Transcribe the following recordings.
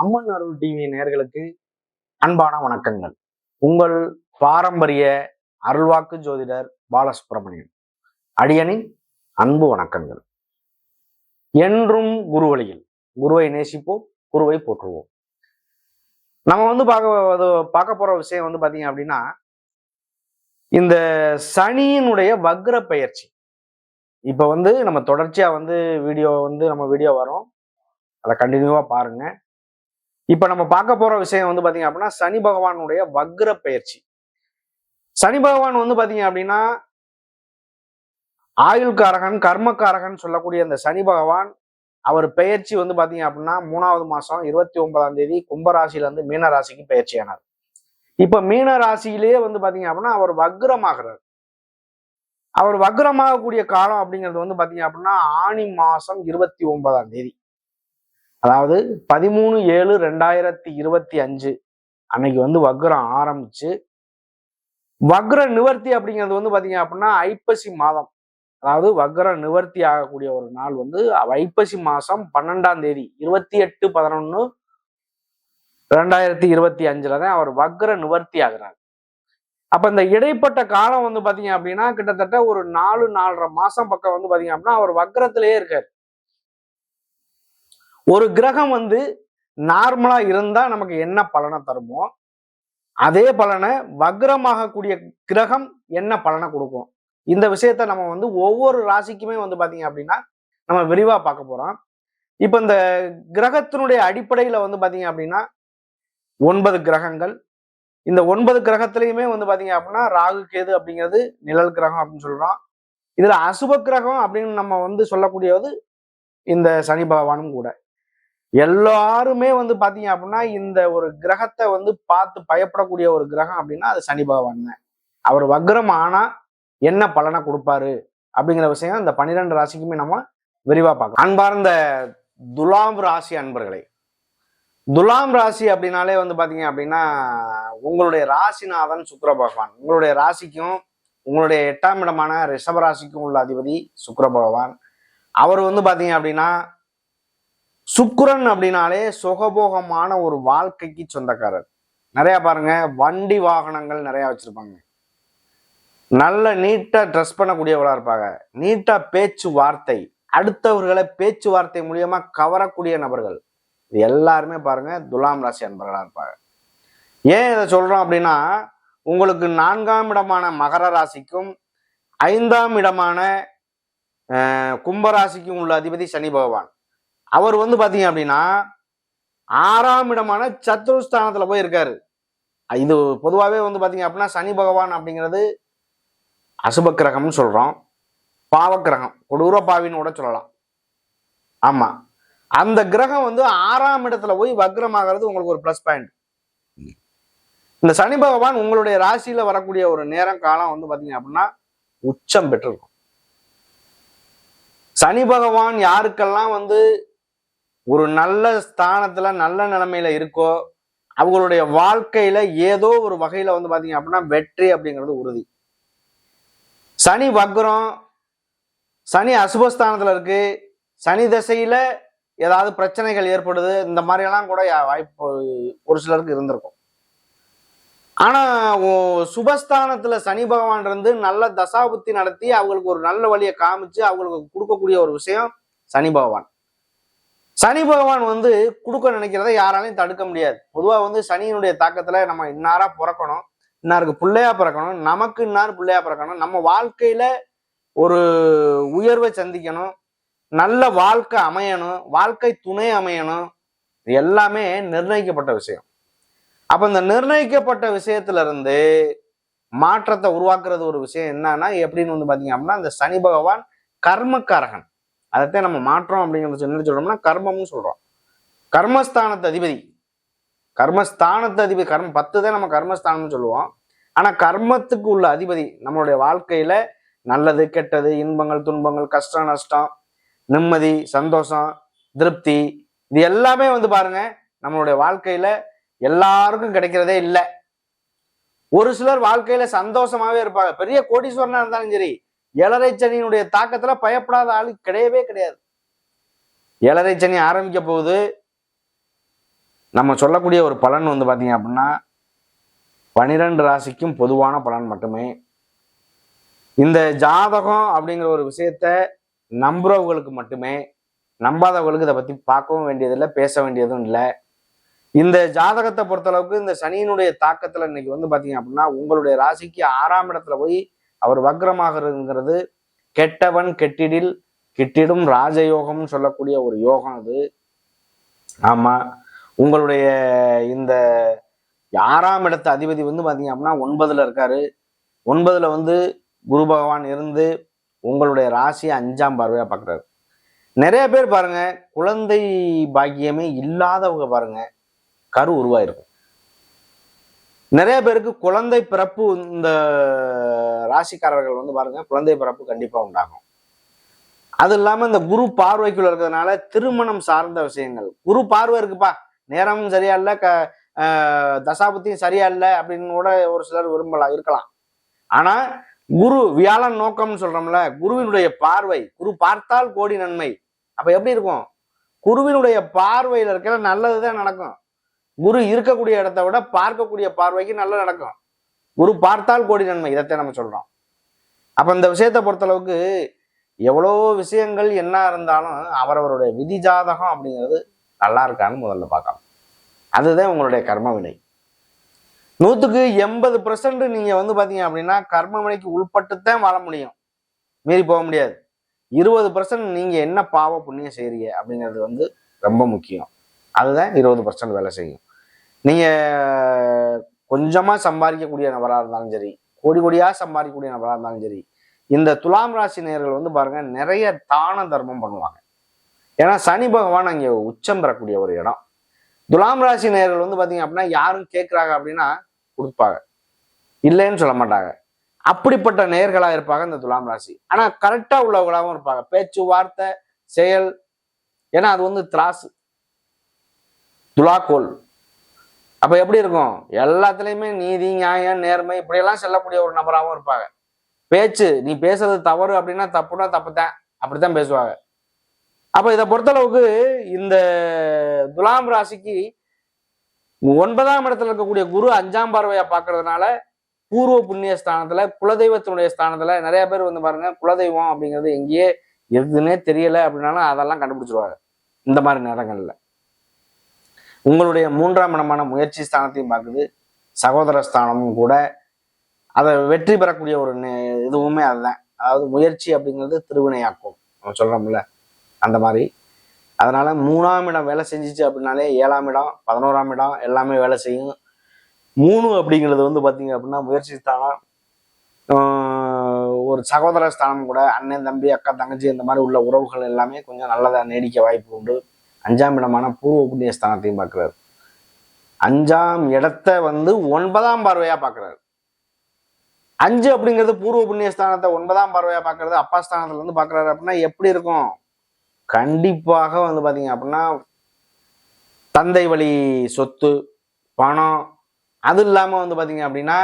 அம்மன் அருள் TV நேர்களுக்கு அன்பான வணக்கங்கள். உங்கள் பாரம்பரிய அருள்வாக்கு ஜோதிடர் பாலசுப்ரமணியன். அடியனின் அன்பு வணக்கங்கள். என்றும் குரு வழியில் குருவை நேசிப்போம் குருவை போற்றுவோம். நம்ம வந்து பார்க்க அது பார்க்க போற விஷயம் வந்து பாத்தீங்க அப்படின்னா இந்த சனியினுடைய வக்ர பயிற்சி. இப்ப வந்து நம்ம தொடர்ச்சியா வந்து வீடியோ வந்து நம்ம வீடியோ வரும் அதை கண்டினியூவா பாருங்க. இப்ப நம்ம பார்க்க போற விஷயம் வந்து பாத்தீங்க அப்படின்னா சனி பகவானுடைய வக்ர பயிற்சி. சனி பகவான் வந்து பாத்தீங்க அப்படின்னா ஆயுள்காரகன் கர்மக்காரகன் சொல்லக்கூடிய அந்த சனி பகவான் அவர் பெயர்ச்சி வந்து பாத்தீங்க அப்படின்னா மூணாவது மாசம் இருபத்தி ஒன்பதாம் தேதி கும்பராசில இருந்து மீன ராசிக்கு பெயர்ச்சியானார் இப்ப மீன ராசியிலேயே வந்து பாத்தீங்க அப்படின்னா அவர் வக்ரமாகிறார். அவர் வக்ரமாகக்கூடிய காலம் அப்படிங்கிறது வந்து பாத்தீங்க அப்படின்னா ஆணி மாசம் இருபத்தி ஒன்பதாம் தேதி. அதாவது பதிமூணு ஏழு ரெண்டாயிரத்தி இருபத்தி அஞ்சு அன்னைக்கு வந்து வக்ரம் ஆரம்பிச்சு வக்ர நிவர்த்தி அப்படிங்கிறது வந்து பாத்தீங்க அப்படின்னா ஐப்பசி மாதம். அதாவது வக்ர நிவர்த்தி ஆகக்கூடிய ஒரு நாள் வந்து ஐப்பசி மாதம் பன்னெண்டாம் தேதி இருபத்தி எட்டு பதினொன்னு ரெண்டாயிரத்தி இருபத்தி அஞ்சுல தான் அவர் வக்ர நிவர்த்தி ஆகிறார். அப்ப இந்த இடைப்பட்ட காலம் வந்து பாத்தீங்க அப்படின்னா கிட்டத்தட்ட ஒரு நாலு நாலரை மாசம் பக்கம் வந்து பாத்தீங்க அப்படின்னா அவர் வக்ரத்திலேயே இருக்காரு. ஒரு கிரகம் வந்து நார்மலா இருந்தால் நமக்கு என்ன பலனை தருமோ அதே பலனை வக்ரமாகக்கூடிய கிரகம் என்ன பலனை கொடுக்கும்? இந்த விஷயத்த நம்ம வந்து ஒவ்வொரு ராசிக்குமே வந்து பாத்தீங்க அப்படின்னா நம்ம விரிவா பார்க்க போறோம். இப்ப இந்த கிரகத்தினுடைய அடிப்படையில வந்து பாத்தீங்க அப்படின்னா ஒன்பது கிரகங்கள். இந்த ஒன்பது கிரகத்திலையுமே வந்து பாத்தீங்க அப்படின்னா ராகு கேது அப்படிங்கிறது நிழல் கிரகம் அப்படின்னு சொல்கிறோம் இதுல அசுப கிரகம் அப்படின்னு நம்ம வந்து சொல்லக்கூடியது இந்த சனி பகவானும் கூட. எல்லாருமே வந்து பாத்தீங்க அப்படின்னா இந்த ஒரு கிரகத்தை வந்து பார்த்து பயப்படக்கூடிய ஒரு கிரகம் அப்படின்னா அது சனி பகவான் தான். அவர் வக்ரம் ஆனா என்ன பலனை கொடுப்பாரு அப்படிங்கிற விஷயம் இந்த பன்னிரெண்டு ராசிக்குமே நம்ம விரிவா பார்க்கலாம் அன்பார்ந்த துலாம் ராசி அன்பர்களே துலாம் ராசி அப்படின்னாலே வந்து பாத்தீங்க அப்படின்னா உங்களுடைய ராசிநாதன் சுக்கர பகவான். உங்களுடைய ராசிக்கும் உங்களுடைய எட்டாம் இடமான ரிஷப ராசிக்கும் உள்ள அதிபதி சுக்கர பகவான். அவர் வந்து பாத்தீங்க அப்படின்னா சுக்குரன் அப்படின்னாலே சுகபோகமான ஒரு வாழ்க்கைக்கு சொந்தக்காரர். நிறைய பாருங்க வண்டி வாகனங்கள் நிறைய வச்சிருப்பாங்க. நல்ல நீட்டா ட்ரெஸ் பண்ணக்கூடியவளா இருப்பாங்க. நீட்டா பேச்சு வார்த்தை அடுத்தவர்களை பேச்சுவார்த்தை மூலியமா கவரக்கூடிய நபர்கள். இது எல்லாருமே பாருங்க துலாம் ராசி அன்பர்களா இருப்பாங்க. ஏன் இதை சொல்றோம் அப்படின்னா உங்களுக்கு நான்காம் இடமான மகர ராசிக்கும் ஐந்தாம் இடமான கும்பராசிக்கும் உள்ள அதிபதி சனி பகவான். அவர் வந்து பார்த்தீங்க அப்படின்னா ஆறாம் இடமான சத்ருஸ்தானத்தில் போய் இருக்காரு இது பொதுவாகவே வந்து பார்த்தீங்க அப்படின்னா சனி பகவான் அப்படிங்கிறது அசுப கிரகம்னு சொல்கிறோம் பாவக்கிரகம். கொடூர பாவின்னு கூட சொல்லலாம். ஆமாம் அந்த கிரகம் வந்து ஆறாம் இடத்துல போய் வக்ரமாகிறது உங்களுக்கு ஒரு ப்ளஸ் பாயிண்ட் இந்த சனி பகவான் உங்களுடைய ராசியில வரக்கூடிய ஒரு நேரம் காலம் வந்து பாத்தீங்க அப்படின்னா உச்சம் பெற்றிருக்கும். சனி பகவான் யாருக்கெல்லாம் வந்து ஒரு நல்ல ஸ்தானத்துல நல்ல நிலைமையில இருக்கோ அவங்களுடைய வாழ்க்கையில ஏதோ ஒரு வகையில வந்து பாத்தீங்க அப்படின்னா வெற்றி அப்படிங்கிறது உறுதி. சனி வக்ரம் சனி அசுபஸ்தானத்துல இருக்கு. சனி திசையில ஏதாவது பிரச்சனைகள் ஏற்படுது. இந்த மாதிரி எல்லாம் கூட வாய்ப்பு ஒரு சிலருக்கு இருந்திருக்கும். ஆனா சுபஸ்தானத்துல சனி பகவான் இருந்து நல்ல தசாபுத்தி நடத்தி அவங்களுக்கு ஒரு நல்ல வழியை காமிச்சு அவங்களுக்கு கொடுக்கக்கூடிய ஒரு விஷயம் சனி பகவான். சனி பகவான் வந்து கொடுக்க நினைக்கிறத யாராலையும் தடுக்க முடியாது. பொதுவாக வந்து சனியினுடைய தாக்கத்தில் நம்ம இன்னாரா பிறக்கணும் இன்னாருக்கு பிள்ளையா பிறக்கணும் நமக்கு இன்னார் பிள்ளையா பிறக்கணும் நம்ம வாழ்க்கையில ஒரு உயர்வை சந்திக்கணும் நல்ல வாழ்க்கை அமையணும் வாழ்க்கை துணை அமையணும் இது எல்லாமே நிர்ணயிக்கப்பட்ட விஷயம். அப்ப இந்த நிர்ணயிக்கப்பட்ட விஷயத்துல இருந்து மாற்றத்தை உருவாக்குறது ஒரு விஷயம் என்னன்னா எப்படின்னு வந்து பாத்தீங்க அப்படின்னா இந்த சனி பகவான் கர்மக்காரகன். அதைத்தான் நம்ம மாற்றோம் அப்படிங்கிறத என்ன சொல்றோம்னா கர்மம்னு சொல்றோம். கர்மஸ்தானத்து அதிபதி. கர்மஸ்தானத்து அதிபதி கர்ம பத்து தான் நம்ம கர்மஸ்தானம்னு சொல்லுவோம். ஆனா கர்மத்துக்கு உள்ள அதிபதி நம்மளுடைய வாழ்க்கையில நல்லது கெட்டது இன்பங்கள் துன்பங்கள் கஷ்டம் நஷ்டம் நிம்மதி சந்தோஷம் திருப்தி இது எல்லாமே வந்து பாருங்க நம்மளுடைய வாழ்க்கையில எல்லாருக்கும் கிடைக்கிறதே இல்லை. ஒரு சிலர் வாழ்க்கையில சந்தோஷமாவே இருப்பாங்க. பெரிய கோடீஸ்வரனா இருந்தாலும் சரி ஏழரை சனியினுடைய தாக்கத்துல பயப்படாத ஆளு கிடையவே கிடையாது. ஏழரை சனி ஆரம்பிக்க போகுது. நம்ம சொல்லக்கூடிய ஒரு பலன் வந்து பார்த்தீங்க அப்படின்னா பனிரெண்டு ராசிக்கும் பொதுவான பலன் மட்டுமே. இந்த ஜாதகம் அப்படிங்கிற ஒரு விஷயத்த நம்புறவங்களுக்கு மட்டுமே நம்பாதவங்களுக்கு இதை பற்றி பார்க்கவும் வேண்டியதில்லை பேச வேண்டியதும் இல்லை. இந்த ஜாதகத்தை பொறுத்தளவுக்கு இந்த சனியினுடைய தாக்கத்தில் இன்னைக்கு வந்து பார்த்தீங்க அப்படின்னா உங்களுடைய ராசிக்கு ஆறாம் இடத்துல போய் அவர் வக்ரமாகிறதுங்கிறது கெட்டவன் கெட்டிடில் கிட்டிடும் ராஜயோகம்னு சொல்லக்கூடிய ஒரு யோகம் அது. ஆமா. உங்களுடைய இந்த ஆறாம் இடத்த அதிபதி வந்து பார்த்தீங்க அப்படின்னா ஒன்பதுல இருக்காரு. ஒன்பதுல வந்து குரு பகவான் இருந்து உங்களுடைய ராசியை அஞ்சாம் பார்வையா பார்க்குறாரு நிறைய பேர் பாருங்க குழந்தை பாக்கியமே இல்லாதவங்க பாருங்க கரு உருவாயிருக்கும். நிறைய பேருக்கு குழந்தை பிறப்பு இந்த ராசிக்காரர்கள் வந்து பாருங்க குழந்தை பிறப்பு கண்டிப்பா உண்டாகும். அது இல்லாம இந்த குரு பார்வைக்குள்ள இருக்கிறதுனால திருமணம் சார்ந்த விஷயங்கள். குரு பார்வை இருக்குப்பா நேரமும் சரியா இல்ல க தசாபத்தியும் சரியா இல்ல அப்படின்னு கூட ஒரு சிலர் விரும்பலாம் இருக்கலாம். ஆனா குரு வியாழன் நோக்கம்னு சொல்றோம்ல குருவினுடைய பார்வை குரு பார்த்தால் கோடி நன்மை. அப்ப எப்படி இருக்கும்? குருவினுடைய பார்வையில இருக்கிற நல்லதுதான் நடக்கும். குரு இருக்கக்கூடிய இடத்த விட பார்க்கக்கூடிய பார்வைக்கு நல்லா நடக்கும். குரு பார்த்தால் கோடி நன்மை இதைத்தான் நம்ம சொல்றோம். அப்ப இந்த விஷயத்தை பொறுத்தளவுக்கு எவ்வளோ விஷயங்கள் என்ன இருந்தாலும் அவரவருடைய விதி ஜாதகம் அப்படிங்கிறது நல்லா இருக்கான்னு முதல்ல பார்க்கலாம். அதுதான் உங்களுடைய கர்ம வினை. நூற்றுக்கு எண்பது பர்சன்ட் நீங்கள் வந்து பார்த்தீங்க அப்படின்னா கர்ம வினைக்கு உள்பட்டுத்தான் வாழ முடியும். மீறி போக முடியாது. இருபது பர்சன்ட் நீங்கள் என்ன பாவ புண்ணியம் செய்கிறீங்க அப்படிங்கிறது வந்து ரொம்ப முக்கியம். அதுதான் இருபது பர்சன்ட் வேலை செய்யும். நீங்கள் கொஞ்சமாக சம்பாதிக்கக்கூடிய நபராக இருந்தாலும் சரி கோடி கோடியாக சம்பாதிக்கக்கூடிய நபராக இருந்தாலும் சரி இந்த துலாம் ராசி நேர்கள் வந்து பாருங்க நிறைய தான தர்மம் பண்ணுவாங்க. ஏன்னா சனி பகவான் அங்கே உச்சம் பெறக்கூடிய ஒரு இடம். துலாம் ராசி நேர்கள் வந்து பாத்தீங்க அப்படின்னா யாரும் கேட்குறாங்க அப்படின்னா கொடுப்பாங்க. இல்லைன்னு சொல்ல மாட்டாங்க. அப்படிப்பட்ட நேர்களாக இருப்பாங்க இந்த துலாம் ராசி. ஆனால் கரெக்டாக உள்ளவங்களாகவும் இருப்பாங்க. பேச்சு வார்த்தை செயல் ஏன்னா அது வந்து திராசு துலாக்கோல். அப்ப எப்படி இருக்கும்? எல்லாத்துலயுமே நீதி நியாயம் நேர்மை இப்படியெல்லாம் செல்லக்கூடிய ஒரு நபராகவும் இருப்பாங்க. பேச்சு நீ பேசுறது தவறு அப்படின்னா தப்புனா தப்புதான். அப்படித்தான் பேசுவாங்க. அப்ப இதை பொறுத்தளவுக்கு இந்த துலாம் ராசிக்கு ஒன்பதாம் இடத்துல இருக்கக்கூடிய குரு அஞ்சாம் பார்வையா பார்க்கறதுனால பூர்வ புண்ணிய ஸ்தானத்துல குலதெய்வத்தினுடைய ஸ்தானத்துல நிறைய பேர் வந்து பாருங்க குலதெய்வம் அப்படிங்கிறது எங்கேயே எதுன்னே தெரியல அப்படின்னாலும் அதெல்லாம் கண்டுபிடிச்சிருவாங்க. இந்த மாதிரி நேரங்கள்ல. உங்களுடைய மூன்றாம் இடமான முயற்சி ஸ்தானத்தையும் பார்க்குது. சகோதர ஸ்தானமும் கூட. அதை வெற்றி பெறக்கூடிய ஒரு நே- இதுவுமே அதுதான். அதாவது முயற்சி அப்படிங்கிறது திருவினையாக்கும். நம்ம சொல்கிறோம்ல அந்த மாதிரி. அதனால மூணாம் இடம் வேலை செஞ்சிச்சு அப்படின்னாலே ஏழாம் இடம் பதினோராம் இடம் எல்லாமே வேலை செய்யும். மூணு அப்படிங்கிறது வந்து பார்த்தீங்க அப்படின்னா முயற்சி ஸ்தானம். ஒரு சகோதர ஸ்தானம் கூட அண்ணன் தம்பி அக்கா தங்கச்சி இந்த மாதிரி உள்ள உறவுகள் எல்லாமே கொஞ்சம் நல்லதாக நீடிக்க வாய்ப்பு உண்டு. அஞ்சாம் இடமான பூர்வ புண்ணிய ஸ்தானத்தையும் பார்க்குறாரு. அஞ்சாம் இடத்த வந்து ஒன்பதாம் பார்வையா பார்க்குறாரு. அஞ்சு அப்படிங்கிறது பூர்வ புண்ணிய ஸ்தானத்தை ஒன்பதாம் பார்வையா பார்க்கறது அப்பா ஸ்தானத்துல இருந்து பார்க்கறாரு அப்படின்னா எப்படி இருக்கும்? கண்டிப்பாக வந்து பாத்தீங்க அப்படின்னா தந்தை வழி சொத்து பணம் அது இல்லாம வந்து பாத்தீங்க அப்படின்னா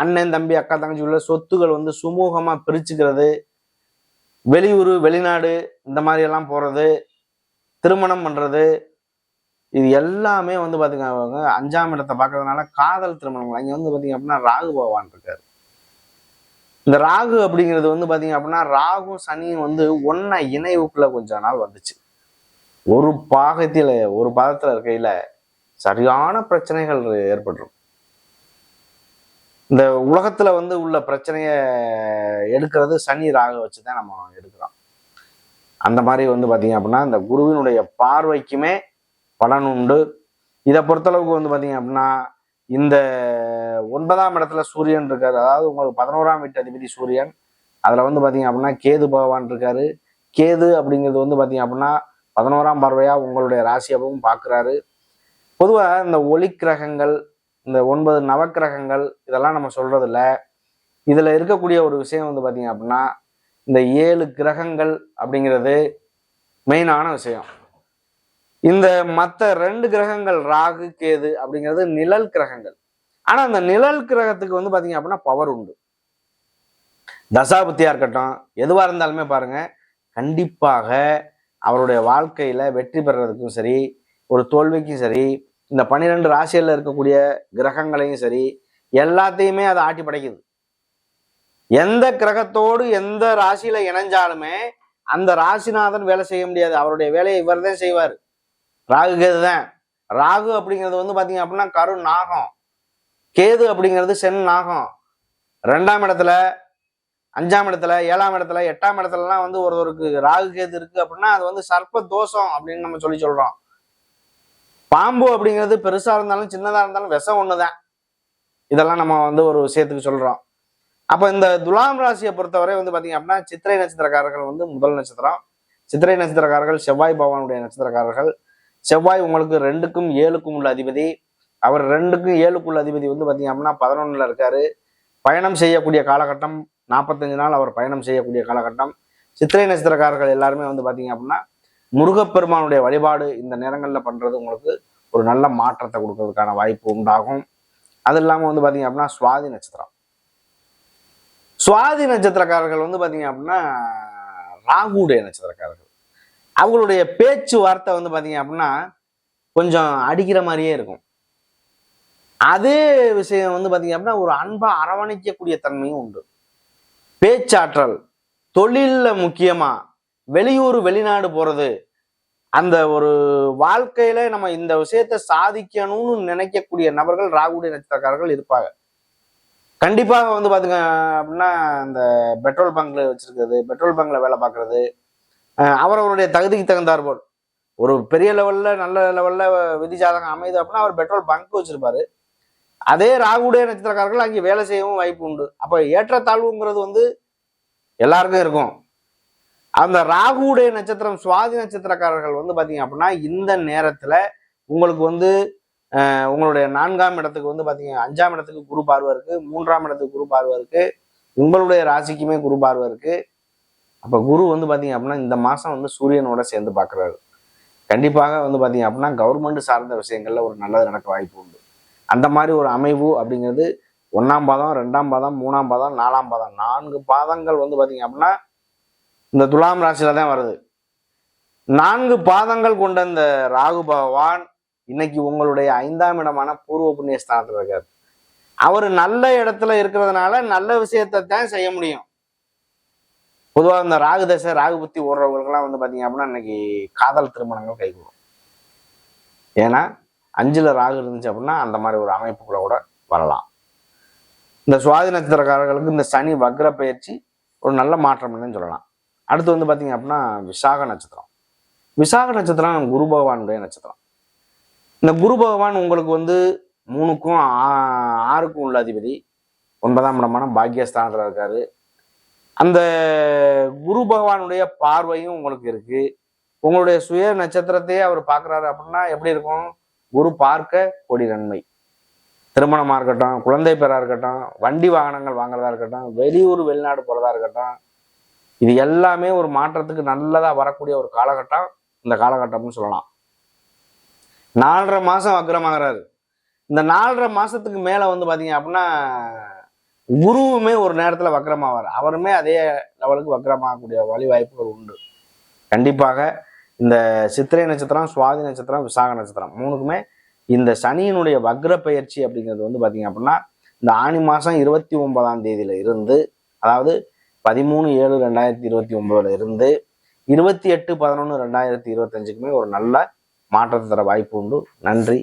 அண்ணன் தம்பி அக்கா தங்கச்சி உள்ள சொத்துக்கள் வந்து சுமூகமா பிரிச்சுக்கிறது வெளியூர் வெளிநாடு இந்த மாதிரி எல்லாம் போறது திருமணம் பண்ணுறது இது எல்லாமே வந்து பாத்தீங்க அஞ்சாம் இடத்தை பார்க்கறதுனால காதல் திருமணங்கள் இங்கே வந்து பார்த்தீங்க அப்படின்னா ராகு பகவான் இருக்கார். இந்த ராகு அப்படிங்கிறது வந்து பார்த்தீங்க அப்படின்னா ராகும் சனியும் வந்து ஒன்றை இணைவுக்குள்ள கொஞ்ச நாள் வந்துச்சு. ஒரு பாகத்தில் ஒரு பாதத்தில் இருக்கையில் சரியான பிரச்சனைகள் ஏற்பட்டுரும். இந்த உலகத்தில் வந்து உள்ள பிரச்சனையை எடுக்கிறது சனி ராகு வச்சுதான் நம்ம எடுக்கிறோம். அந்த மாதிரி வந்து பார்த்தீங்க அப்படின்னா இந்த குருவினுடைய பார்வைக்குமே பலன் உண்டு. இதை பொறுத்தளவுக்கு வந்து பார்த்தீங்க அப்படின்னா இந்த ஒன்பதாம் இடத்துல சூரியன் இருக்காரு. அதாவது உங்களுக்கு பதினோராம் வீட்டு அதிபதி சூரியன். அதில் வந்து பார்த்தீங்க அப்படின்னா கேது பகவான் இருக்காரு. கேது அப்படிங்கிறது வந்து பார்த்தீங்க அப்படின்னா பதினோராம் பார்வையாக உங்களுடைய ராசியாவும் பார்க்குறாரு பொதுவாக இந்த ஒளி கிரகங்கள் இந்த ஒன்பது நவக்கிரகங்கள் இதெல்லாம் நம்ம சொல்கிறதில்ல இதில் இருக்கக்கூடிய ஒரு விஷயம் வந்து பார்த்தீங்க அப்படின்னா இந்த ஏழு கிரகங்கள் அப்படிங்கிறது மெயினான விஷயம். இந்த மற்ற ரெண்டு கிரகங்கள் ராகு கேது அப்படிங்கிறது நிழல் கிரகங்கள். ஆனால் அந்த நிழல் கிரகத்துக்கு வந்து பார்த்தீங்க அப்படின்னா பவர் உண்டு. தசாபுத்தியாக இருக்கட்டும் எதுவாக இருந்தாலுமே பாருங்க கண்டிப்பாக அவருடைய வாழ்க்கையில் வெற்றி பெறுறதுக்கும் சரி ஒரு தோல்விக்கும் சரி இந்த பன்னிரெண்டு ராசியில் இருக்கக்கூடிய கிரகங்களையும் சரி எல்லாத்தையுமே அதை ஆட்டி படைக்குது எந்த கிரகத்தோடு எந்த ராசியில இணைஞ்சாலுமே அந்த ராசிநாதன் வேலை செய்ய முடியாது. அவருடைய வேலையை இவர் தான் செய்வார். ராகு கேது தான் ராகு அப்படிங்கிறது வந்து பாத்தீங்க அப்படின்னா கரு நாகம். கேது அப்படிங்கிறது சென் நாகம். ரெண்டாம் இடத்துல அஞ்சாம் இடத்துல ஏழாம் இடத்துல எட்டாம் இடத்துலலாம் வந்து ஒருத்தருக்கு ராகு கேது இருக்கு அப்படின்னா அது வந்து சர்ப்ப தோஷம் அப்படின்னு நம்ம சொல்லி சொல்றோம். பாம்பு அப்படிங்கிறது பெருசா இருந்தாலும் சின்னதா இருந்தாலும் விஷம் ஒண்ணுதான். இதெல்லாம் நம்ம வந்து ஒரு விஷயத்துக்கு சொல்றோம். அப்போ இந்த துலாம் ராசியை பொறுத்தவரை வந்து பார்த்தீங்க அப்படின்னா சித்திரை நட்சத்திரக்காரர்கள் வந்து முதல் நட்சத்திரம். சித்திரை நட்சத்திரக்காரர்கள் செவ்வாய் பகவானுடைய நட்சத்திரக்காரர்கள். செவ்வாய் உங்களுக்கு ரெண்டுக்கும் ஏழுக்கும் உள்ள அதிபதி. அவர் ரெண்டுக்கும் ஏழுக்குள்ள அதிபதி வந்து பார்த்தீங்க அப்படின்னா பதினொன்றில் இருக்காரு. பயணம் செய்யக்கூடிய காலகட்டம் நாற்பத்தஞ்சு நாள் அவர் பயணம் செய்யக்கூடிய காலகட்டம். சித்திரை நட்சத்திரக்காரர்கள் எல்லாருமே வந்து பார்த்தீங்க அப்படின்னா முருகப்பெருமானுடைய வழிபாடு இந்த நேரங்களில் பண்ணுறது உங்களுக்கு ஒரு நல்ல மாற்றத்தை கொடுக்கறதுக்கான வாய்ப்பு உண்டாகும். அது இல்லாமல் வந்து பார்த்தீங்க அப்படின்னா சுவாதி நட்சத்திரம். சுவாதி நட்சத்திரக்காரர்கள் வந்து பார்த்தீங்க அப்படின்னா ராகுடைய நட்சத்திரக்காரர்கள். அவங்களுடைய பேச்சுவார்த்தை வந்து பார்த்தீங்க அப்படின்னா கொஞ்சம் அடிக்கிற மாதிரியே இருக்கும். அதே விஷயம் வந்து பார்த்தீங்க அப்படின்னா ஒரு அன்பாக அரவணைக்கக்கூடிய தன்மையும் உண்டு. பேச்சாற்றல் தொழிலில் முக்கியமாக வெளியூர் வெளிநாடு போகிறது அந்த ஒரு வாழ்க்கையில நம்ம இந்த விஷயத்த சாதிக்கணும்னு நினைக்கக்கூடிய நபர்கள் ராகுடைய நட்சத்திரக்காரர்கள் இருப்பாங்க. கண்டிப்பாக வந்து பாத்துங்க அப்படின்னா இந்த பெட்ரோல் பங்க்ல வச்சிருக்கிறது பெட்ரோல் பங்க்ல வேலை பார்க்கறது அவரவருடைய தகுதிக்கு தகுந்தார் போல். ஒரு பெரிய லெவல்ல நல்ல லெவல்ல விதி ஜாதகம் அமையுது அப்படின்னா அவர் பெட்ரோல் பங்க் வச்சிருப்பாரு. அதே ராகுடைய நட்சத்திரக்காரர்கள் அங்கே வேலை செய்யவும் வாய்ப்பு உண்டு. அப்ப ஏற்றத்தாழ்வுங்கிறது வந்து எல்லாருக்கும் இருக்கும். அந்த ராகுடைய நட்சத்திரம் சுவாதி நட்சத்திரக்காரர்கள் வந்து பாத்தீங்க அப்படின்னா இந்த நேரத்துல உங்களுக்கு வந்து உங்களுடைய நான்காம் இடத்துக்கு வந்து பாத்தீங்க அஞ்சாம் இடத்துக்கு குரு பார்வை இருக்கு மூன்றாம் இடத்துக்கு குரு பார்வை இருக்கு உங்களுடைய ராசிக்குமே குரு பார்வை இருக்கு. அப்போ குரு வந்து பார்த்தீங்க அப்படின்னா இந்த மாதம் வந்து சூரியனோட சேர்ந்து பார்க்குறாரு கண்டிப்பாக வந்து பார்த்தீங்க அப்படின்னா கவர்மெண்ட் சார்ந்த விஷயங்களில் ஒரு நல்லது நடக்க வாய்ப்பு உண்டு. அந்த மாதிரி ஒரு அமைவு அப்படிங்கிறது ஒன்றாம் பாதம் ரெண்டாம் பாதம் மூணாம் பாதம் நாலாம் பாதம். நான்கு பாதங்கள் வந்து பார்த்தீங்க அப்படின்னா இந்த துலாம் ராசியில தான் வருது. நான்கு பாதங்கள் கொண்ட இந்த ராகு பகவான் இன்னைக்கு உங்களுடைய ஐந்தாம் இடமான பூர்வ புண்ணிய ஸ்தானத்தில் இருக்காரு. அவர் நல்ல இடத்துல இருக்கிறதுனால நல்ல விஷயத்தை தான் செய்ய முடியும். பொதுவாக இந்த ராகு தசை ராகு புத்தி ஓடுறவங்களுக்குலாம் வந்து பாத்தீங்க அப்படின்னா இன்னைக்கு காதல் திருமணங்கள் கைகூடும் ஏன்னா அஞ்சுல ராகு இருந்துச்சு அப்படின்னா அந்த மாதிரி ஒரு அமைப்புக்குள்ள கூட வரலாம். இந்த சுவாதி நட்சத்திரக்காரர்களுக்கு இந்த சனி வக்ர பயிற்சி ஒரு நல்ல மாற்றம்னு சொல்லலாம். அடுத்து வந்து பார்த்தீங்க அப்படின்னா விசாக நட்சத்திரம். விசாக நட்சத்திரம் குரு பகவானுடைய நட்சத்திரம். இந்த குரு பகவான் உங்களுக்கு வந்து மூணுக்கும் ஆ- ஆறுக்கும் உள்ள அதிபதி. ஒன்பதாம் இடமான பாக்கியஸ்தானத்துல இருக்காரு. அந்த குரு பகவானுடைய பார்வையும் உங்களுக்கு இருக்கு. உங்களுடைய சுய நட்சத்திரத்தையே அவர் பார்க்குறாரு அப்படின்னா எப்படி இருக்கும்? குரு பார்க்க கொடி நன்மை. திருமணமாக இருக்கட்டும் குழந்தை பெறா இருக்கட்டும் வண்டி வாகனங்கள் வாங்குறதா இருக்கட்டும் வெளியூர் வெளிநாடு போகிறதா இருக்கட்டும் இது எல்லாமே ஒரு மாற்றத்துக்கு நல்லதாக வரக்கூடிய ஒரு காலகட்டம். இந்த காலகட்டம்னு சொல்லலாம். நாலரை மாதம் வக்ரமாகறாரு இந்த நாலரை மாதத்துக்கு மேலே வந்து பார்த்தீங்க அப்படின்னா குருவுமே ஒரு நேரத்தில் வக்ரமாவார் அவருமே அதே லெவலுக்கு வக்ரமாகக்கூடிய வழி வாய்ப்புகள் உண்டு. கண்டிப்பாக இந்த சித்திரை நட்சத்திரம் சுவாதி நட்சத்திரம் விசாக நட்சத்திரம் மூணுக்குமே இந்த சனியினுடைய வக்ர பயிற்சி அப்படிங்கிறது வந்து பார்த்தீங்க அப்படின்னா இந்த ஆணி மாதம் இருபத்தி ஒன்பதாம் தேதியில இருந்து அதாவது பதிமூணு ஏழு ரெண்டாயிரத்தி இருபத்தி ஒன்பதுல இருந்து இருபத்தி எட்டு பதினொன்று ரெண்டாயிரத்தி இருபத்தஞ்சுக்குமே ஒரு நல்ல மாற்றத்தை தர வாய்ப்பு உண்டு நன்றி